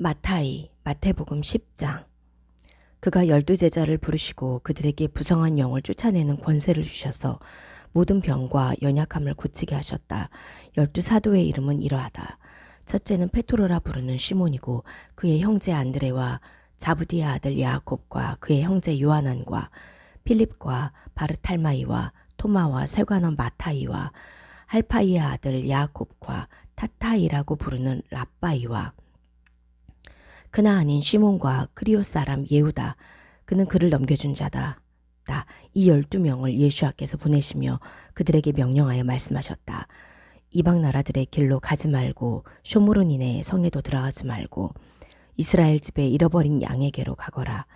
마타이 마태복음 10장 그가 열두 제자를 부르시고 그들에게 부정한 영을 쫓아내는 권세를 주셔서 모든 병과 연약함을 고치게 하셨다. 열두 사도의 이름은 이러하다. 첫째는 페토로라 부르는 시몬이고 그의 형제 안드레와 자부디의 아들 야곱과 그의 형제 요하난과 필립과 바르탈마이와 토마와 세관원 마타이와 할파이의 아들 야곱과 타타이라고 부르는 랍바이와 그나 아닌 시몬과 크리오 사람 예후다. 그는 그를 넘겨준 자다. 다. 이 열두 명을 예수와께서 보내시며 그들에게 명령하여 말씀하셨다. 이방 나라들의 길로 가지 말고 쇼모론인의 성에도 들어가지 말고 이스라엘 집에 잃어버린 양에게로 가거라.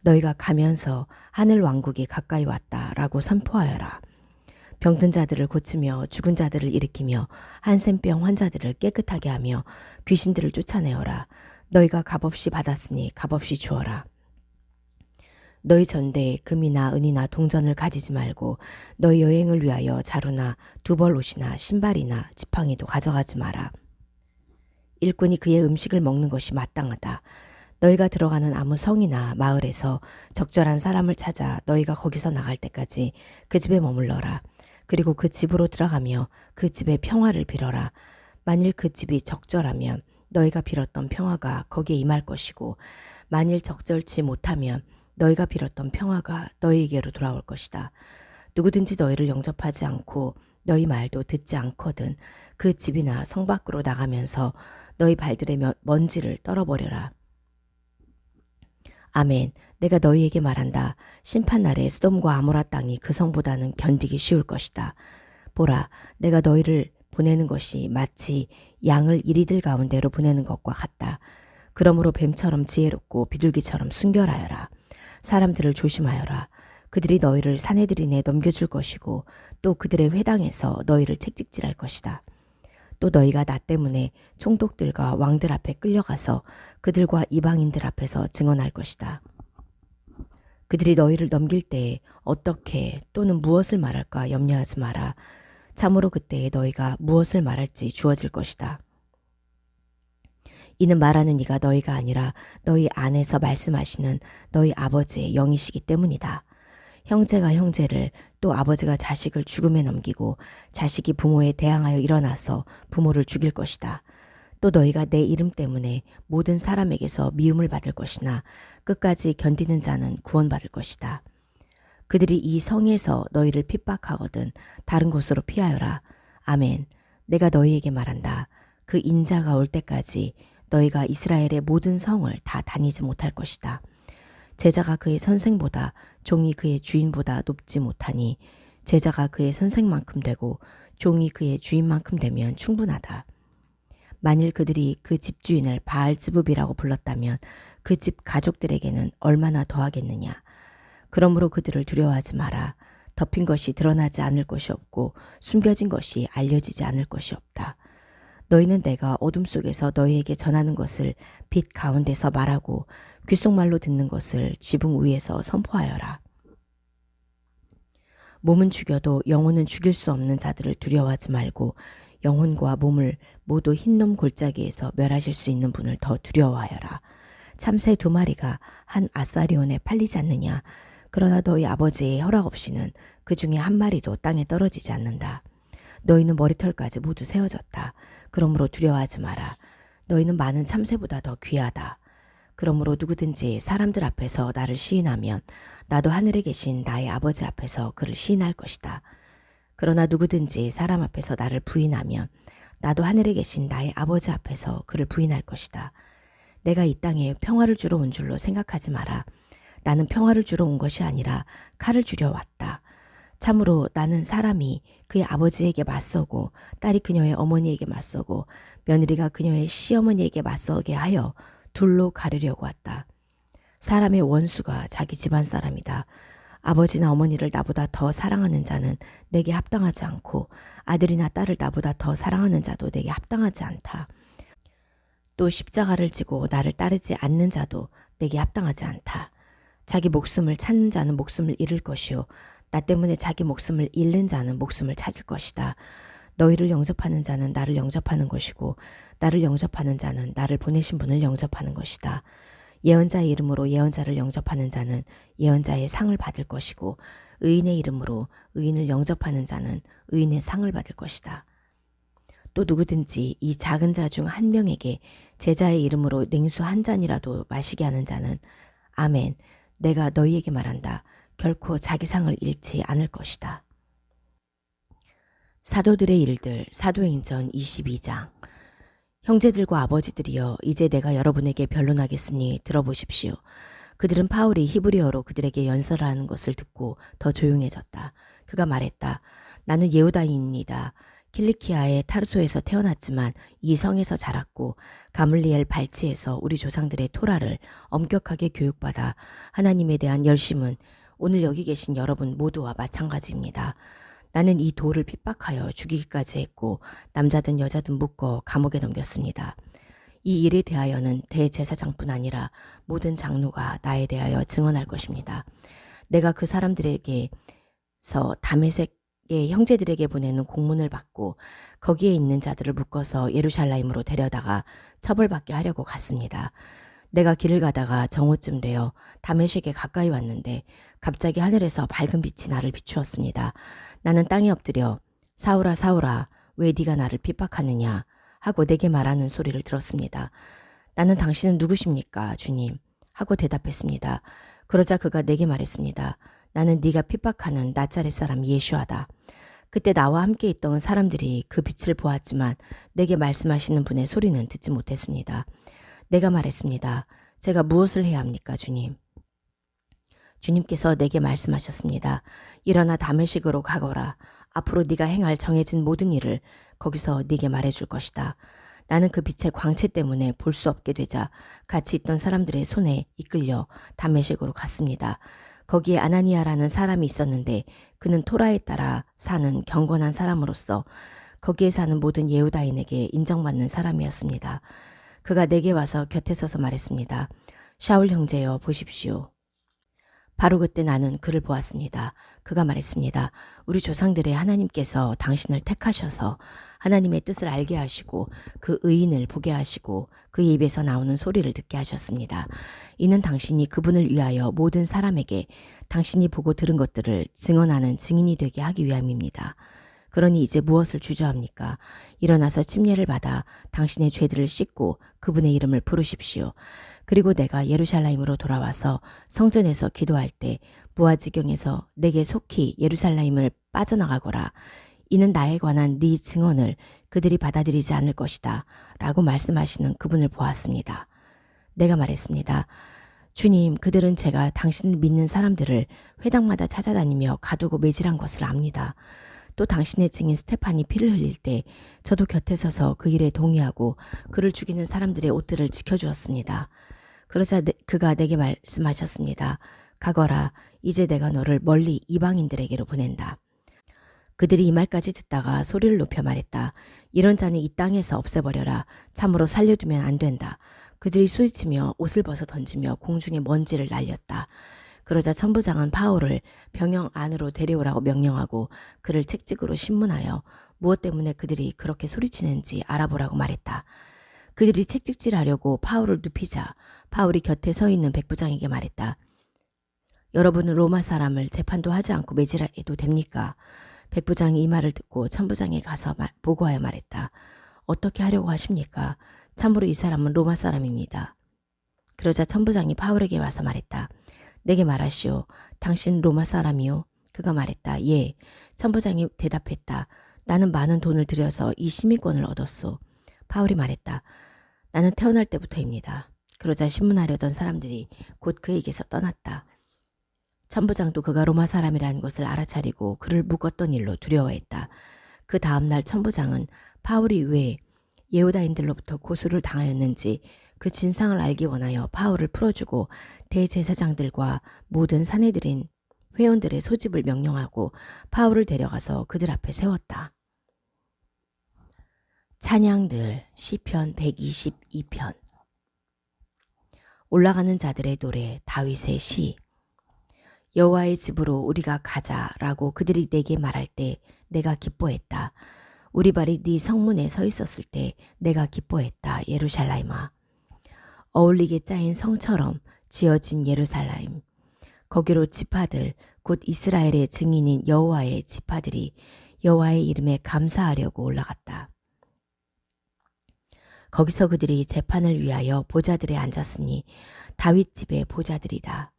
너희가 가면서 하늘 왕국이 가까이 왔다라고 선포하여라. 병든 자들을 고치며 죽은 자들을 일으키며 한센병 환자들을 깨끗하게 하며 귀신들을 쫓아내어라. 너희가 값없이 받았으니 값없이 주어라. 너희 전대에 금이나 은이나 동전을 가지지 말고 너희 여행을 위하여 자루나 두벌 옷이나 신발이나 지팡이도 가져가지 마라. 일꾼이 그의 음식을 먹는 것이 마땅하다. 너희가 들어가는 아무 성이나 마을에서 적절한 사람을 찾아 너희가 거기서 나갈 때까지 그 집에 머물러라. 그리고 그 집으로 들어가며 그 집의 평화를 빌어라. 만일 그 집이 적절하면 너희가 빌었던 평화가 거기에 임할 것이고 만일 적절치 못하면 너희가 빌었던 평화가 너희에게로 돌아올 것이다. 누구든지 너희를 영접하지 않고 너희 말도 듣지 않거든 그 집이나 성 밖으로 나가면서 너희 발들의 먼지를 떨어버려라. 아멘. 내가 너희에게 말한다. 심판 날에 스돔과 아모라 땅이 그 성보다는 견디기 쉬울 것이다. 보라, 내가 너희를 보내는 것이 마치 양을 이리들 가운데로 보내는 것과 같다. 그러므로 뱀처럼 지혜롭고 비둘기처럼 순결하여라. 사람들을 조심하여라. 그들이 너희를 사내들이 내 넘겨줄 것이고 또 그들의 회당에서 너희를 책찍질할 것이다. 또 너희가 나 때문에 총독들과 왕들 앞에 끌려가서 그들과 이방인들 앞에서 증언할 것이다. 그들이 너희를 넘길 때에 어떻게 또는 무엇을 말할까 염려하지 마라. 참으로 그때에 너희가 무엇을 말할지 주어질 것이다. 이는 말하는 이가 너희가 아니라 너희 안에서 말씀하시는 너희 아버지의 영이시기 때문이다. 형제가 형제를 또 아버지가 자식을 죽음에 넘기고 자식이 부모에 대항하여 일어나서 부모를 죽일 것이다. 또 너희가 내 이름 때문에 모든 사람에게서 미움을 받을 것이나 끝까지 견디는 자는 구원받을 것이다. 그들이 이 성에서 너희를 핍박하거든 다른 곳으로 피하여라. 아멘. 내가 너희에게 말한다. 그 인자가 올 때까지 너희가 이스라엘의 모든 성을 다 다니지 못할 것이다. 제자가 그의 선생보다 종이 그의 주인보다 높지 못하니 제자가 그의 선생만큼 되고 종이 그의 주인만큼 되면 충분하다. 만일 그들이 그 집주인을 바알즈붑이라고 불렀다면 그 집 가족들에게는 얼마나 더하겠느냐. 그러므로 그들을 두려워하지 마라. 덮인 것이 드러나지 않을 것이 없고 숨겨진 것이 알려지지 않을 것이 없다. 너희는 내가 어둠 속에서 너희에게 전하는 것을 빛 가운데서 말하고 귓속말로 듣는 것을 지붕 위에서 선포하여라. 몸은 죽여도 영혼은 죽일 수 없는 자들을 두려워하지 말고 영혼과 몸을 모두 흰놈 골짜기에서 멸하실 수 있는 분을 더 두려워하여라. 참새 두 마리가 한 아사리온에 팔리지 않느냐. 그러나 너희 아버지의 허락 없이는 그 중에 한 마리도 땅에 떨어지지 않는다. 너희는 머리털까지 모두 세워졌다. 그러므로 두려워하지 마라. 너희는 많은 참새보다 더 귀하다. 그러므로 누구든지 사람들 앞에서 나를 시인하면 나도 하늘에 계신 나의 아버지 앞에서 그를 시인할 것이다. 그러나 누구든지 사람 앞에서 나를 부인하면 나도 하늘에 계신 나의 아버지 앞에서 그를 부인할 것이다. 내가 이 땅에 평화를 주러 온 줄로 생각하지 마라. 나는 평화를 주러 온 것이 아니라 칼을 주려 왔다. 참으로 나는 사람이 그의 아버지에게 맞서고 딸이 그녀의 어머니에게 맞서고 며느리가 그녀의 시어머니에게 맞서게 하여 둘로 가르려고 왔다. 사람의 원수가 자기 집안 사람이다. 아버지나 어머니를 나보다 더 사랑하는 자는 내게 합당하지 않고 아들이나 딸을 나보다 더 사랑하는 자도 내게 합당하지 않다. 또 십자가를 지고 나를 따르지 않는 자도 내게 합당하지 않다. 자기 목숨을 찾는 자는 목숨을 잃을 것이요 나 때문에 자기 목숨을 잃는 자는 목숨을 찾을 것이다. 너희를 영접하는 자는 나를 영접하는 것이고 나를 영접하는 자는 나를 보내신 분을 영접하는 것이다. 예언자의 이름으로 예언자를 영접하는 자는 예언자의 상을 받을 것이고 의인의 이름으로 의인을 영접하는 자는 의인의 상을 받을 것이다. 또 누구든지 이 작은 자 중 한 명에게 제자의 이름으로 냉수 한 잔이라도 마시게 하는 자는 아멘 내가 너희에게 말한다. 결코 자기 상을 잃지 않을 것이다. 사도들의 일들 사도행전 22장 형제들과 아버지들이여 이제 내가 여러분에게 변론하겠으니 들어보십시오. 그들은 파울이 히브리어로 그들에게 연설하는 것을 듣고 더 조용해졌다. 그가 말했다. 나는 예후다인입니다. 킬리키아의 타르소에서 태어났지만 이 성에서 자랐고 가물리엘 발치에서 우리 조상들의 토라를 엄격하게 교육받아 하나님에 대한 열심은 오늘 여기 계신 여러분 모두와 마찬가지입니다. 나는 이 돌을 핍박하여 죽이기까지 했고 남자든 여자든 묶어 감옥에 넘겼습니다. 이 일에 대하여는 대제사장뿐 아니라 모든 장로가 나에 대하여 증언할 것입니다. 내가 그 사람들에게서 다메섹 의 형제들에게 보내는 공문을 받고 거기에 있는 자들을 묶어서 예루살렘으로 데려다가 처벌받게 하려고 갔습니다. 내가 길을 가다가 정오쯤 되어 다메섹에 가까이 왔는데 갑자기 하늘에서 밝은 빛이 나를 비추었습니다. 나는 땅에 엎드려 사울아 사울아 왜 네가 나를 핍박하느냐 하고 내게 말하는 소리를 들었습니다. 나는 당신은 누구십니까 주님 하고 대답했습니다. 그러자 그가 내게 말했습니다. 나는 네가 핍박하는 나짜렛 사람 예슈아다. 그때 나와 함께 있던 사람들이 그 빛을 보았지만 내게 말씀하시는 분의 소리는 듣지 못했습니다. 내가 말했습니다. 제가 무엇을 해야 합니까, 주님? 주님께서 내게 말씀하셨습니다. 일어나 다메식으로 가거라. 앞으로 네가 행할 정해진 모든 일을 거기서 네게 말해줄 것이다. 나는 그 빛의 광채 때문에 볼 수 없게 되자 같이 있던 사람들의 손에 이끌려 다메식으로 갔습니다. 거기에 아나니아라는 사람이 있었는데 그는 토라에 따라 사는 경건한 사람으로서 거기에 사는 모든 예후다인에게 인정받는 사람이었습니다. 그가 내게 와서 곁에 서서 말했습니다. 샤울 형제여 보십시오. 바로 그때 나는 그를 보았습니다. 그가 말했습니다. 우리 조상들의 하나님께서 당신을 택하셔서 하나님의 뜻을 알게 하시고 그 의인을 보게 하시고 그 입에서 나오는 소리를 듣게 하셨습니다. 이는 당신이 그분을 위하여 모든 사람에게 당신이 보고 들은 것들을 증언하는 증인이 되게 하기 위함입니다. 그러니 이제 무엇을 주저합니까? 일어나서 침례를 받아 당신의 죄들을 씻고 그분의 이름을 부르십시오. 그리고 내가 예루살렘으로 돌아와서 성전에서 기도할 때 무아지경에서 내게 속히 예루살렘을 빠져나가거라. 이는 나에 관한 네 증언을 그들이 받아들이지 않을 것이다. 라고 말씀하시는 그분을 보았습니다. 내가 말했습니다. 주님, 그들은 제가 당신을 믿는 사람들을 회당마다 찾아다니며 가두고 매질한 것을 압니다. 또 당신의 증인 스테판이 피를 흘릴 때 저도 곁에 서서 그 일에 동의하고 그를 죽이는 사람들의 옷들을 지켜주었습니다. 그러자 내, 그가 내게 말씀하셨습니다. 가거라. 이제 내가 너를 멀리 이방인들에게로 보낸다. 그들이 이 말까지 듣다가 소리를 높여 말했다. 이런 자는 이 땅에서 없애버려라. 참으로 살려두면 안 된다. 그들이 소리치며 옷을 벗어 던지며 공중에 먼지를 날렸다. 그러자 천부장은 파울을 병영 안으로 데려오라고 명령하고 그를 책찍으로 신문하여 무엇 때문에 그들이 그렇게 소리치는지 알아보라고 말했다. 그들이 책찍질하려고 파울을 눕히자 파울이 곁에 서 있는 백부장에게 말했다. 여러분은 로마 사람을 재판도 하지 않고 매질해도 됩니까? 백부장이 이 말을 듣고 천부장에 가서 말, 보고하여 말했다. 어떻게 하려고 하십니까? 참으로 이 사람은 로마 사람입니다. 그러자 천부장이 파울에게 와서 말했다. 내게 말하시오. 당신 로마 사람이요? 그가 말했다. 예. 천부장이 대답했다. 나는 많은 돈을 들여서 이 시민권을 얻었소. 파울이 말했다. 나는 태어날 때부터입니다. 그러자 신문하려던 사람들이 곧 그에게서 떠났다. 천부장도 그가 로마 사람이라는 것을 알아차리고 그를 묶었던 일로 두려워했다. 그 다음날 천부장은 파울이 왜 예후다인들로부터 고소를 당하였는지 그 진상을 알기 원하여 파울을 풀어주고 대제사장들과 모든 사내들인 회원들의 소집을 명령하고 파울을 데려가서 그들 앞에 세웠다. 찬양들 시편 122편 올라가는 자들의 노래 다윗의 시 여호와의 집으로 우리가 가자라고 그들이 내게 말할 때 내가 기뻐했다. 우리 발이 네 성문에 서 있었을 때 내가 기뻐했다. 예루살렘아. 어울리게 짜인 성처럼 지어진 예루살렘. 거기로 지파들 곧 이스라엘의 증인인 여호와의 지파들이 여호와의 이름에 감사하려고 올라갔다. 거기서 그들이 재판을 위하여 보좌들에 앉았으니 다윗 집의 보좌들이다.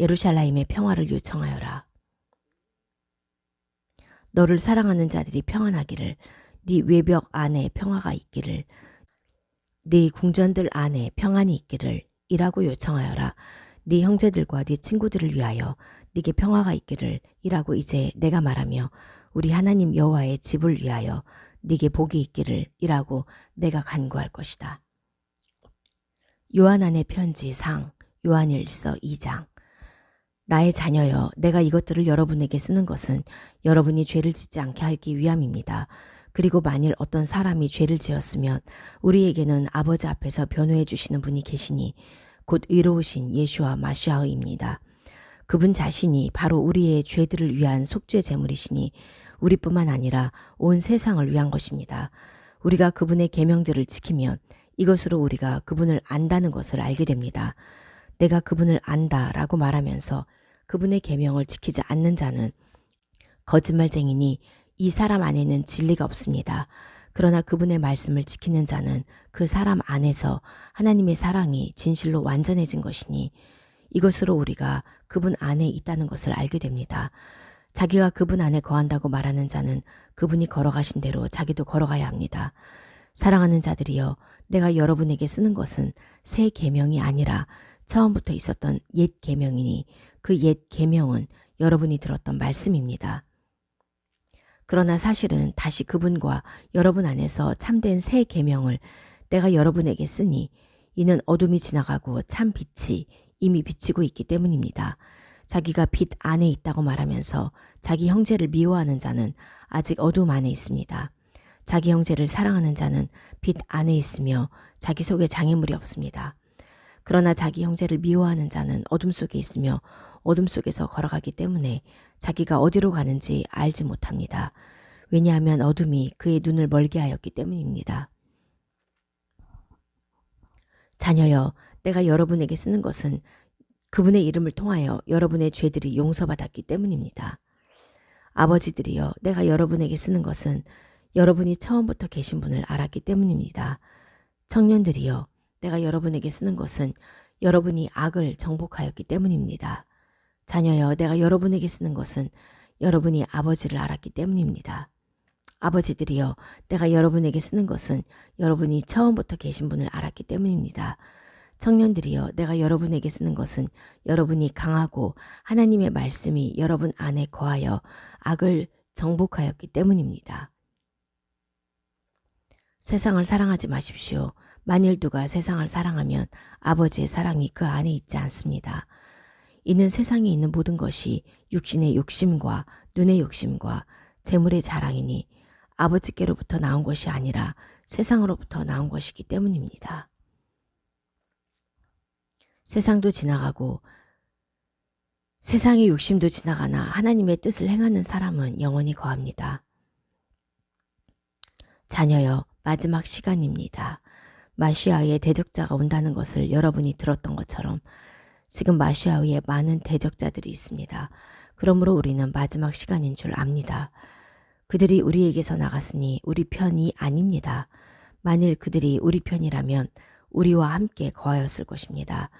예루살렘의 평화를 요청하여라. 너를 사랑하는 자들이 평안하기를 네 외벽 안에 평화가 있기를 네 궁전들 안에 평안이 있기를 이라고 요청하여라. 네 형제들과 네 친구들을 위하여 네게 평화가 있기를 이라고 이제 내가 말하며 우리 하나님 여호와의 집을 위하여 네게 복이 있기를 이라고 내가 간구할 것이다. 요한안의 편지 상 요한일서 2장 나의 자녀여 내가 이것들을 여러분에게 쓰는 것은 여러분이 죄를 짓지 않게 하기 위함입니다. 그리고 만일 어떤 사람이 죄를 지었으면 우리에게는 아버지 앞에서 변호해 주시는 분이 계시니 곧 의로우신 예수와 마시아입니다. 그분 자신이 바로 우리의 죄들을 위한 속죄 제물이시니 우리뿐만 아니라 온 세상을 위한 것입니다. 우리가 그분의 계명들을 지키면 이것으로 우리가 그분을 안다는 것을 알게 됩니다. 내가 그분을 안다라고 말하면서 그분의 계명을 지키지 않는 자는 거짓말쟁이니 이 사람 안에는 진리가 없습니다. 그러나 그분의 말씀을 지키는 자는 그 사람 안에서 하나님의 사랑이 진실로 완전해진 것이니 이것으로 우리가 그분 안에 있다는 것을 알게 됩니다. 자기가 그분 안에 거한다고 말하는 자는 그분이 걸어가신 대로 자기도 걸어가야 합니다. 사랑하는 자들이여 내가 여러분에게 쓰는 것은 새 계명이 아니라 처음부터 있었던 옛 계명이니 그 옛 계명은 여러분이 들었던 말씀입니다. 그러나 사실은 다시 그분과 여러분 안에서 참된 새 계명을 내가 여러분에게 쓰니 이는 어둠이 지나가고 참 빛이 이미 비치고 있기 때문입니다. 자기가 빛 안에 있다고 말하면서 자기 형제를 미워하는 자는 아직 어둠 안에 있습니다. 자기 형제를 사랑하는 자는 빛 안에 있으며 자기 속에 장애물이 없습니다. 그러나 자기 형제를 미워하는 자는 어둠 속에 있으며 어둠 속에서 걸어가기 때문에 자기가 어디로 가는지 알지 못합니다. 왜냐하면 어둠이 그의 눈을 멀게 하였기 때문입니다. 자녀여, 내가 여러분에게 쓰는 것은 그분의 이름을 통하여 여러분의 죄들이 용서받았기 때문입니다. 아버지들이여, 내가 여러분에게 쓰는 것은 여러분이 처음부터 계신 분을 알았기 때문입니다. 청년들이여, 내가 여러분에게 쓰는 것은 여러분이 악을 정복하였기 때문입니다. 자녀여, 내가 여러분에게 쓰는 것은 여러분이 아버지를 알았기 때문입니다. 아버지들이여, 내가 여러분에게 쓰는 것은 여러분이 처음부터 계신 분을 알았기 때문입니다. 청년들이여, 내가 여러분에게 쓰는 것은 여러분이 강하고 하나님의 말씀이 여러분 안에 거하여 악을 정복하였기 때문입니다. 세상을 사랑하지 마십시오. 만일 누가 세상을 사랑하면 아버지의 사랑이 그 안에 있지 않습니다. 이는 세상에 있는 모든 것이 육신의 욕심과 눈의 욕심과 재물의 자랑이니 아버지께로부터 나온 것이 아니라 세상으로부터 나온 것이기 때문입니다. 세상도 지나가고 세상의 욕심도 지나가나 하나님의 뜻을 행하는 사람은 영원히 거합니다. 자녀여, 마지막 시간입니다. 마시아의 대적자가 온다는 것을 여러분이 들었던 것처럼 지금 마시아에 많은 대적자들이 있습니다. 그러므로 우리는 마지막 시간인 줄 압니다. 그들이 우리에게서 나갔으니 우리 편이 아닙니다. 만일 그들이 우리 편이라면 우리와 함께 거하였을 것입니다.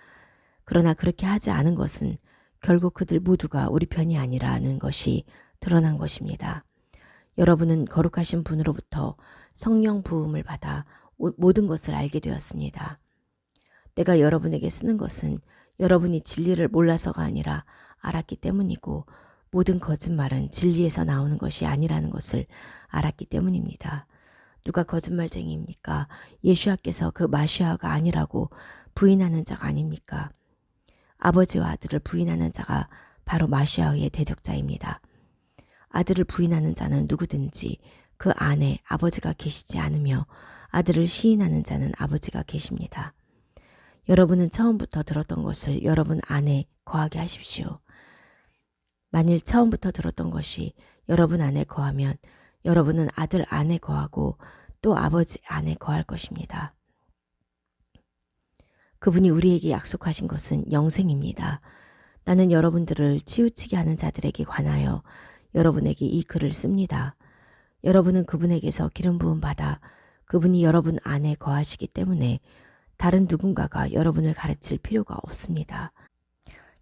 그러나 그렇게 하지 않은 것은 결국 그들 모두가 우리 편이 아니라는 것이 드러난 것입니다. 여러분은 거룩하신 분으로부터 성령 부음을 받아 모든 것을 알게 되었습니다. 내가 여러분에게 쓰는 것은 여러분이 진리를 몰라서가 아니라 알았기 때문이고 모든 거짓말은 진리에서 나오는 것이 아니라는 것을 알았기 때문입니다. 누가 거짓말쟁이입니까? 예수아께서 그 마시아가 아니라고 부인하는 자가 아닙니까? 아버지와 아들을 부인하는 자가 바로 마시아의 대적자입니다. 아들을 부인하는 자는 누구든지 그 안에 아버지가 계시지 않으며 아들을 시인하는 자는 아버지가 계십니다. 여러분은 처음부터 들었던 것을 여러분 안에 거하게 하십시오. 만일 처음부터 들었던 것이 여러분 안에 거하면 여러분은 아들 안에 거하고 또 아버지 안에 거할 것입니다. 그분이 우리에게 약속하신 것은 영생입니다. 나는 여러분들을 치우치게 하는 자들에게 관하여 여러분에게 이 글을 씁니다. 여러분은 그분에게서 기름 부음 받아 그분이 여러분 안에 거하시기 때문에 다른 누군가가 여러분을 가르칠 필요가 없습니다.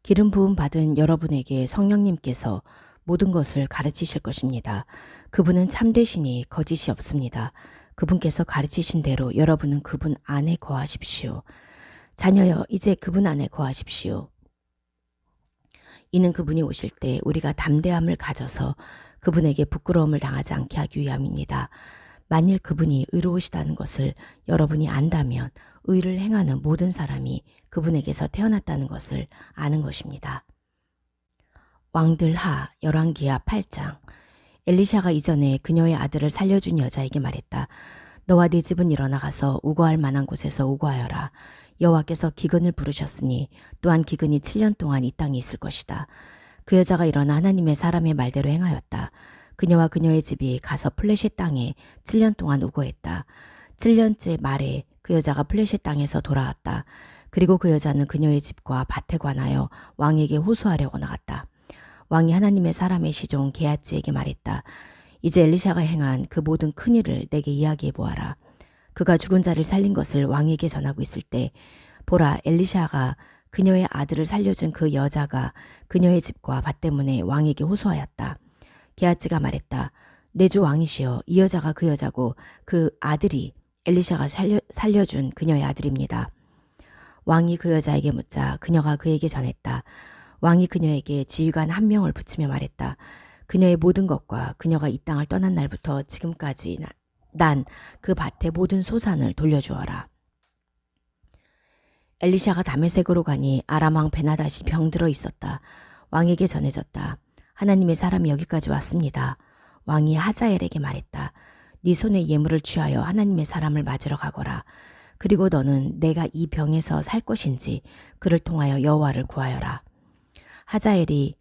기름 부음 받은 여러분에게 성령님께서 모든 것을 가르치실 것입니다. 그분은 참되시니 거짓이 없습니다. 그분께서 가르치신 대로 여러분은 그분 안에 거하십시오. 자녀여, 이제 그분 안에 거하십시오. 이는 그분이 오실 때 우리가 담대함을 가져서 그분에게 부끄러움을 당하지 않게 하기 위함입니다. 만일 그분이 의로우시다는 것을 여러분이 안다면 의를 행하는 모든 사람이 그분에게서 태어났다는 것을 아는 것입니다. 왕들하 열왕기하 8장 엘리샤가 이전에 그녀의 아들을 살려준 여자에게 말했다. 너와 네 집은 일어나 가서 우거할 만한 곳에서 우거하여라. 여호와께서 기근을 부르셨으니 또한 기근이 7년 동안 이 땅에 있을 것이다. 그 여자가 일어나 하나님의 사람의 말대로 행하였다. 그녀와 그녀의 집이 가서 플레시 땅에 7년 동안 우거했다. 7년째 말에 그 여자가 플레시 땅에서 돌아왔다. 그리고 그 여자는 그녀의 집과 밭에 관하여 왕에게 호소하려고 나갔다. 왕이 하나님의 사람의 시종 게하지에게 말했다. 이제 엘리샤가 행한 그 모든 큰 일을 내게 이야기해 보아라. 그가 죽은 자를 살린 것을 왕에게 전하고 있을 때 보라 엘리샤가 그녀의 아들을 살려준 그 여자가 그녀의 집과 밭 때문에 왕에게 호소하였다. 게하지가 말했다. 내 주 왕이시여 이 여자가 그 여자고 그 아들이 엘리샤가 살려, 살려준 그녀의 아들입니다. 왕이 그 여자에게 묻자 그녀가 그에게 전했다. 왕이 그녀에게 지휘관 한 명을 붙이며 말했다. 그녀의 모든 것과 그녀가 이 땅을 떠난 날부터 지금까지 난 그 밭의 모든 소산을 돌려주어라. 엘리샤가 다메섹으로 가니 아람왕 베나다시 병들어 있었다. 왕에게 전해졌다. 하나님의 사람이 여기까지 왔습니다. 왕이 하자엘에게 말했다. 네 손에 예물을 취하여 하나님의 사람을 맞으러 가거라. 그리고 너는 내가 이 병에서 살 것인지 그를 통하여 여호와를 구하여라. 하자엘이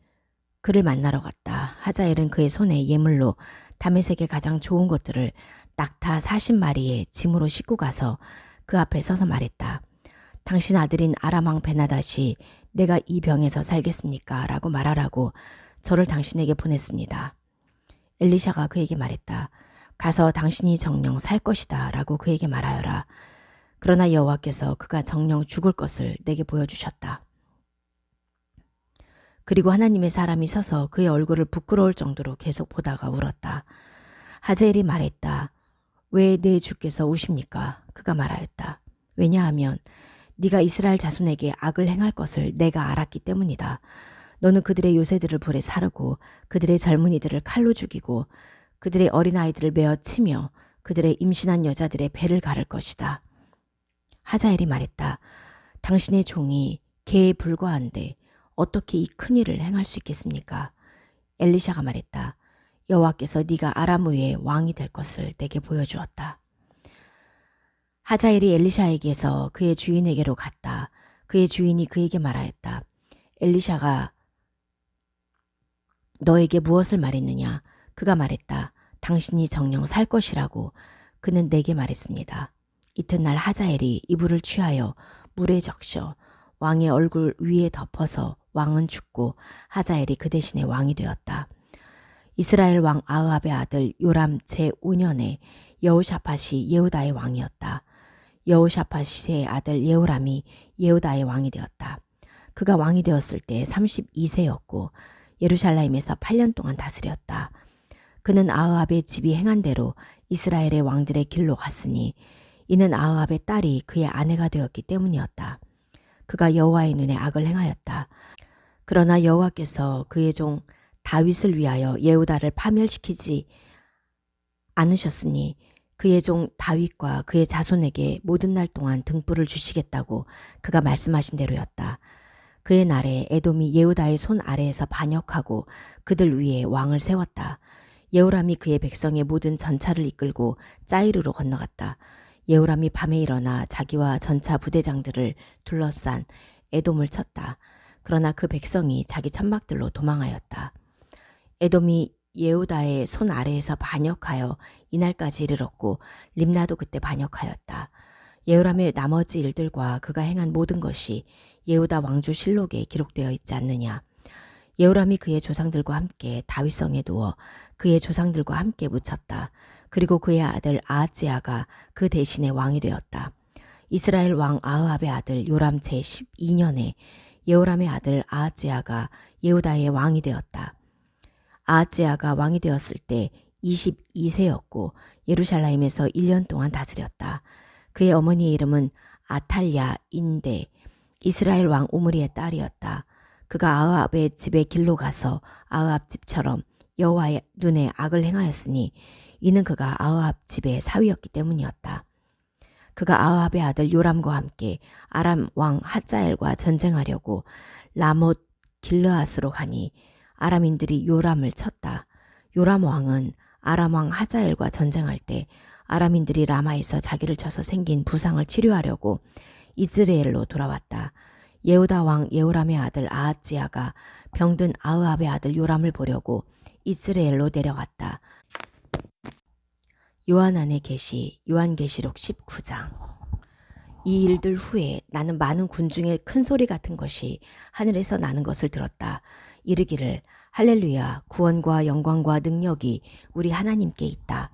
그를 만나러 갔다. 하자엘은 그의 손에 예물로 다메섹의 가장 좋은 것들을 낙타 40마리의 짐으로 싣고 가서 그 앞에 서서 말했다. 당신 아들인 아람왕 베나다시 내가 이 병에서 살겠습니까? 라고 말하라고 저를 당신에게 보냈습니다. 엘리샤가 그에게 말했다. 가서 당신이 정령 살 것이다 라고 그에게 말하여라. 그러나 여호와께서 그가 정령 죽을 것을 내게 보여주셨다. 그리고 하나님의 사람이 서서 그의 얼굴을 부끄러울 정도로 계속 보다가 울었다. 하젤이 말했다. 왜 내 주께서 우십니까? 그가 말하였다. 왜냐하면 네가 이스라엘 자손에게 악을 행할 것을 내가 알았기 때문이다. 너는 그들의 요새들을 불에 사르고 그들의 젊은이들을 칼로 죽이고 그들의 어린아이들을 베어 치며 그들의 임신한 여자들의 배를 가를 것이다. 하자엘이 말했다. 당신의 종이 개에 불과한데 어떻게 이 큰일을 행할 수 있겠습니까? 엘리샤가 말했다. 여호와께서 네가 아람 위에 왕이 될 것을 내게 보여주었다. 하자엘이 엘리샤에게서 그의 주인에게로 갔다. 그의 주인이 그에게 말하였다. 엘리샤가 너에게 무엇을 말했느냐? 그가 말했다. 당신이 정령 살 것이라고 그는 내게 말했습니다. 이튿날 하자엘이 이불을 취하여 물에 적셔 왕의 얼굴 위에 덮어서 왕은 죽고 하자엘이 그 대신에 왕이 되었다. 이스라엘 왕 아흐압의 아들 요람 제5년에 여호샤팟이 예후다의 왕이었다. 여호샤팟의 아들 예호람이 예후다의 왕이 되었다. 그가 왕이 되었을 때 32세였고 예루살렘에서 8년 동안 다스렸다. 그는 아흐압의 집이 행한 대로 이스라엘의 왕들의 길로 갔으니 이는 아흐압의 딸이 그의 아내가 되었기 때문이었다. 그가 여호와의 눈에 악을 행하였다. 그러나 여호와께서 그의 종 다윗을 위하여 예후다를 파멸시키지 않으셨으니 그의 종 다윗과 그의 자손에게 모든 날 동안 등불을 주시겠다고 그가 말씀하신 대로였다. 그의 날에 에돔이 예후다의 손 아래에서 반역하고 그들 위에 왕을 세웠다. 예후람이 그의 백성의 모든 전차를 이끌고 짜이르로 건너갔다. 예후람이 밤에 일어나 자기와 전차 부대장들을 둘러싼 에돔을 쳤다. 그러나 그 백성이 자기 천막들로 도망하였다. 에돔이 예후다의 손 아래에서 반역하여 이날까지 이르렀고 림나도 그때 반역하였다. 예후람의 나머지 일들과 그가 행한 모든 것이 예후다 왕조 실록에 기록되어 있지 않느냐. 예후람이 그의 조상들과 함께 다윗성에 누워 그의 조상들과 함께 묻혔다. 그리고 그의 아들 아하지야가 그 대신에 왕이 되었다. 이스라엘 왕 아흐압의 아들 요람 제 12년에 예호람의 아들 아하지야가 예후다의 왕이 되었다. 아하지야가 왕이 되었을 때 22세였고 예루살렘에서 1년 동안 다스렸다. 그의 어머니의 이름은 아탈야인데 이스라엘 왕 오므리의 딸이었다. 그가 아흐압의 집에 길로 가서 아흐압 집처럼 여호와의 눈에 악을 행하였으니 이는 그가 아흐압 집의 사위였기 때문이었다. 그가 아합의 아들 요람과 함께 아람 왕 하자엘과 전쟁하려고 라못 길르앗으로 가니 아람인들이 요람을 쳤다. 요람 왕은 아람 왕 하자엘과 전쟁할 때 아람인들이 라마에서 자기를 쳐서 생긴 부상을 치료하려고 이스라엘로 돌아왔다. 예후다 왕 예호람의 아들 아하지야가 병든 아흐압의 아들 요람을 보려고 이스라엘로 내려갔다. 요한 안의 계시 요한계시록 19장 이 일들 후에 나는 많은 군중의 큰 소리 같은 것이 하늘에서 나는 것을 들었다. 이르기를 할렐루야 구원과 영광과 능력이 우리 하나님께 있다.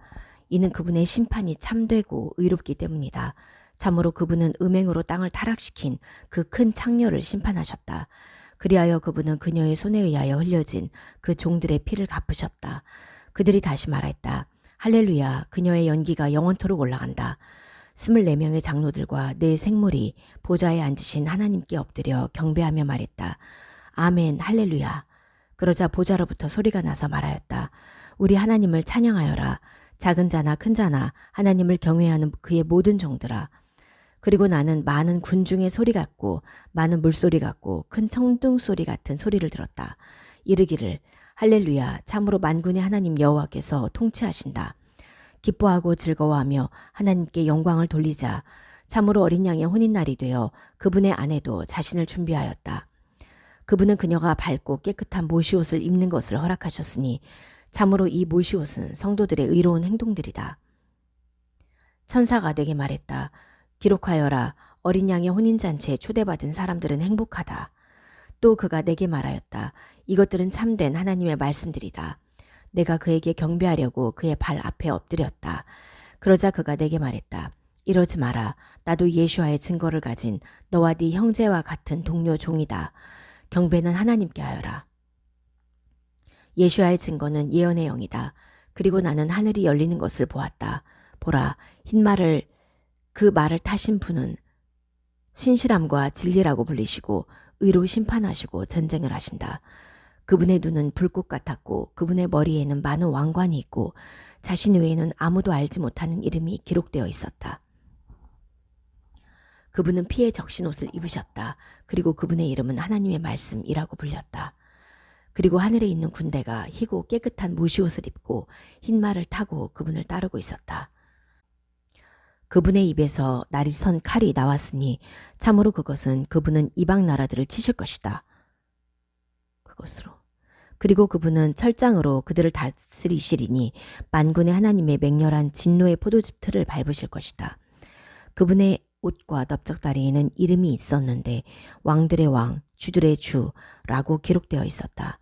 이는 그분의 심판이 참되고 의롭기 때문이다. 참으로 그분은 음행으로 땅을 타락시킨 그 큰 창녀를 심판하셨다. 그리하여 그분은 그녀의 손에 의하여 흘려진 그 종들의 피를 갚으셨다. 그들이 다시 말했다. 할렐루야, 그녀의 연기가 영원토록 올라간다. 스물네 명의 장로들과 네 생물이 보좌에 앉으신 하나님께 엎드려 경배하며 말했다. 아멘, 할렐루야. 그러자 보좌로부터 소리가 나서 말하였다. 우리 하나님을 찬양하여라. 작은 자나 큰 자나 하나님을 경외하는 그의 모든 종들아. 그리고 나는 많은 군중의 소리 같고 많은 물소리 같고 큰 청둥 소리 같은 소리를 들었다. 이르기를 할렐루야 참으로 만군의 하나님 여호와께서 통치하신다. 기뻐하고 즐거워하며 하나님께 영광을 돌리자 참으로 어린 양의 혼인날이 되어 그분의 아내도 자신을 준비하였다. 그분은 그녀가 밝고 깨끗한 모시옷을 입는 것을 허락하셨으니 참으로 이 모시옷은 성도들의 의로운 행동들이다. 천사가 내게 말했다. 기록하여라. 어린 양의 혼인잔치에 초대받은 사람들은 행복하다. 또 그가 내게 말하였다. 이것들은 참된 하나님의 말씀들이다. 내가 그에게 경배하려고 그의 발 앞에 엎드렸다. 그러자 그가 내게 말했다. 이러지 마라. 나도 예수와의 증거를 가진 너와 네 형제와 같은 동료 종이다. 경배는 하나님께 하여라. 예수와의 증거는 예언의 영이다. 그리고 나는 하늘이 열리는 것을 보았다. 보라, 흰 말을 그 말을 타신 분은 신실함과 진리라고 불리시고 의로 심판하시고 전쟁을 하신다. 그분의 눈은 불꽃 같았고 그분의 머리에는 많은 왕관이 있고 자신 외에는 아무도 알지 못하는 이름이 기록되어 있었다. 그분은 피에 적신 옷을 입으셨다. 그리고 그분의 이름은 하나님의 말씀이라고 불렸다. 그리고 하늘에 있는 군대가 희고 깨끗한 무시옷을 입고 흰 말을 타고 그분을 따르고 있었다. 그분의 입에서 날이 선 칼이 나왔으니 참으로 그것은 그분은 이방 나라들을 치실 것이다. 그것으로. 그리고 그분은 철장으로 그들을 다스리시리니 만군의 하나님의 맹렬한 진노의 포도즙 틀을 밟으실 것이다. 그분의 옷과 넓적다리에는 이름이 있었는데 왕들의 왕, 주들의 주라고 기록되어 있었다.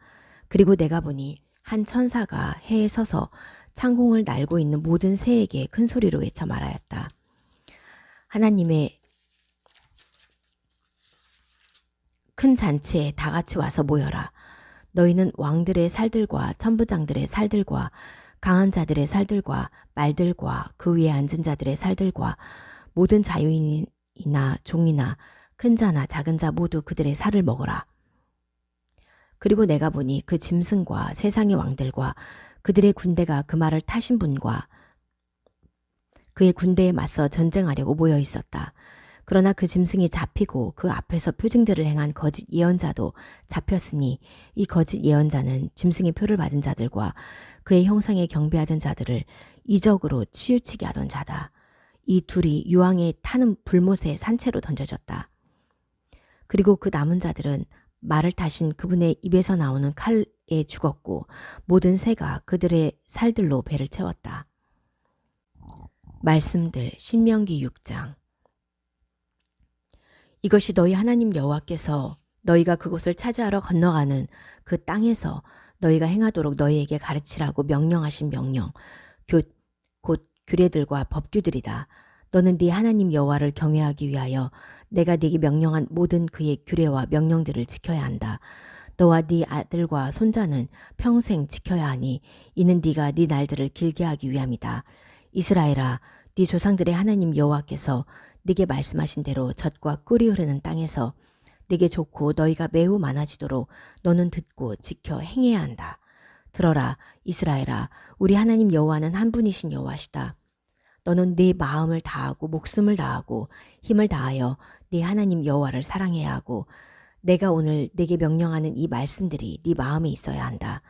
그리고 내가 보니 한 천사가 해에 서서 창공을 날고 있는 모든 새에게 큰 소리로 외쳐 말하였다. 하나님의 큰 잔치에 다 같이 와서 모여라. 너희는 왕들의 살들과 천부장들의 살들과 강한 자들의 살들과 말들과 그 위에 앉은 자들의 살들과 모든 자유인이나 종이나 큰 자나 작은 자 모두 그들의 살을 먹어라. 그리고 내가 보니 그 짐승과 세상의 왕들과 그들의 군대가 그 말을 타신 분과 그의 군대에 맞서 전쟁하려고 모여 있었다. 그러나 그 짐승이 잡히고 그 앞에서 표징들을 행한 거짓 예언자도 잡혔으니 이 거짓 예언자는 짐승의 표를 받은 자들과 그의 형상에 경배하던 자들을 이적으로 치우치게 하던 자다. 이 둘이 유황에 타는 불못에 산채로 던져졌다. 그리고 그 남은 자들은 말을 타신 그분의 입에서 나오는 칼배 에 죽었고 모든 새가 그들의 살들로 배를 채웠다. 말씀들 신명기 6장 이것이 너희 하나님 여호와께서 너희가 그곳을 차지하러 건너가는 그 땅에서 너희가 행하도록 너희에게 가르치라고 명령하신 명령 교, 곧 규례들과 법규들이다. 너는 네 하나님 여호와를 경외하기 위하여 내가 네게 명령한 모든 그의 규례와 명령들을 지켜야 한다. 너와 네 아들과 손자는 평생 지켜야 하니 이는 네가 네 날들을 길게 하기 위함이다. 이스라엘아 네 조상들의 하나님 여호와께서 네게 말씀하신 대로 젖과 꿀이 흐르는 땅에서 네게 좋고 너희가 매우 많아지도록 너는 듣고 지켜 행해야 한다. 들어라 이스라엘아 우리 하나님 여호와는 한 분이신 여호와시다. 너는 네 마음을 다하고 목숨을 다하고 힘을 다하여 네 하나님 여호와를 사랑해야 하고 내가 오늘 네게 명령하는 이 말씀들이 네 마음에 있어야 한다.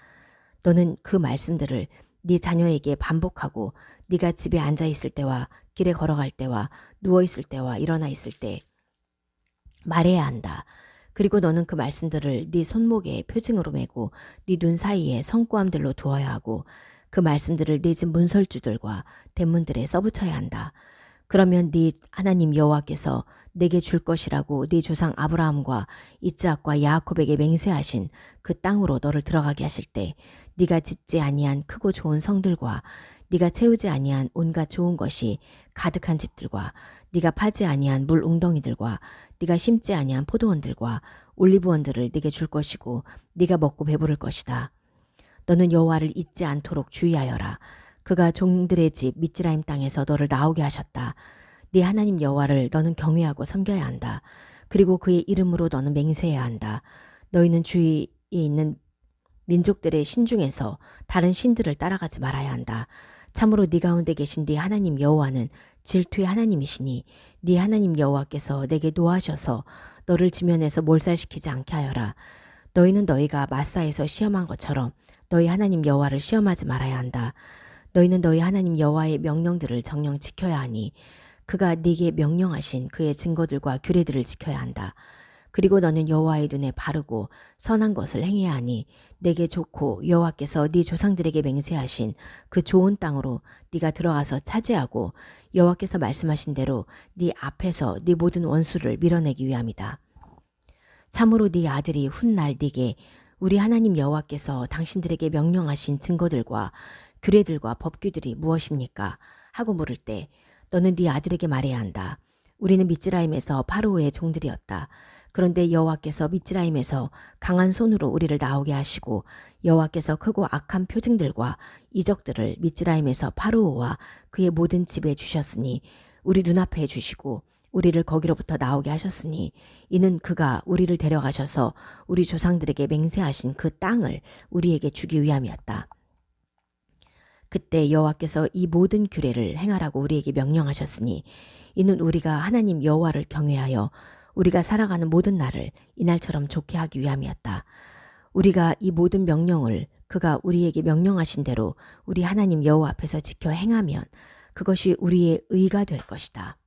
너는 그 말씀들을 네 자녀에게 반복하고 네가 집에 앉아 있을 때와 길에 걸어갈 때와 누워 있을 때와 일어나 있을 때 말해야 한다. 그리고 너는 그 말씀들을 네 손목에 표징으로 메고 네 눈 사이에 성구함들로 두어야 하고 그 말씀들을 네 집 문설주들과 대문들에 써붙여야 한다. 그러면 네 하나님 여호와께서 내게 줄 것이라고 네 조상 아브라함과 이삭과 야곱에게 맹세하신 그 땅으로 너를 들어가게 하실 때 네가 짓지 아니한 크고 좋은 성들과 네가 채우지 아니한 온갖 좋은 것이 가득한 집들과 네가 파지 아니한 물 웅덩이들과 네가 심지 아니한 포도원들과 올리브원들을 네게 줄 것이고 네가 먹고 배부를 것이다. 너는 여호와를 잊지 않도록 주의하여라. 그가 종들의 집 미즈라임 땅에서 너를 나오게 하셨다. 네 하나님 여호와를 너는 경외하고 섬겨야 한다. 그리고 그의 이름으로 너는 맹세해야 한다. 너희는 주위에 있는 민족들의 신 중에서 다른 신들을 따라가지 말아야 한다. 참으로 네 가운데 계신 네 하나님 여호와는 질투의 하나님이시니 네 하나님 여호와께서 내게 노하셔서 너를 지면에서 몰살시키지 않게 하여라. 너희는 너희가 마사에서 시험한 것처럼 너희 하나님 여호와를 시험하지 말아야 한다. 너희는 너희 하나님 여호와의 명령들을 정령 지켜야 하니 그가 네게 명령하신 그의 증거들과 규례들을 지켜야 한다. 그리고 너는 여호와의 눈에 바르고 선한 것을 행해야 하니 내게 좋고 여호와께서 네 조상들에게 맹세하신 그 좋은 땅으로 네가 들어가서 차지하고 여호와께서 말씀하신 대로 네 앞에서 네 모든 원수를 밀어내기 위함이다. 참으로 네 아들이 훗날 네게 우리 하나님 여호와께서 당신들에게 명령하신 증거들과 규례들과 법규들이 무엇입니까? 하고 물을 때 너는 네 아들에게 말해야 한다. 우리는 미즈라임에서 파로의 종들이었다. 그런데 여호와께서 미즈라임에서 강한 손으로 우리를 나오게 하시고 여호와께서 크고 악한 표징들과 이적들을 미즈라임에서 파로와 그의 모든 집에 주셨으니 우리 눈앞에 주시고 우리를 거기로부터 나오게 하셨으니 이는 그가 우리를 데려가셔서 우리 조상들에게 맹세하신 그 땅을 우리에게 주기 위함이었다. 그때 여호와께서 이 모든 규례를 행하라고 우리에게 명령하셨으니 이는 우리가 하나님 여호와를 경외하여 우리가 살아가는 모든 날을 이날처럼 좋게 하기 위함이었다. 우리가 이 모든 명령을 그가 우리에게 명령하신 대로 우리 하나님 여호와 앞에서 지켜 행하면 그것이 우리의 의가 될 것이다.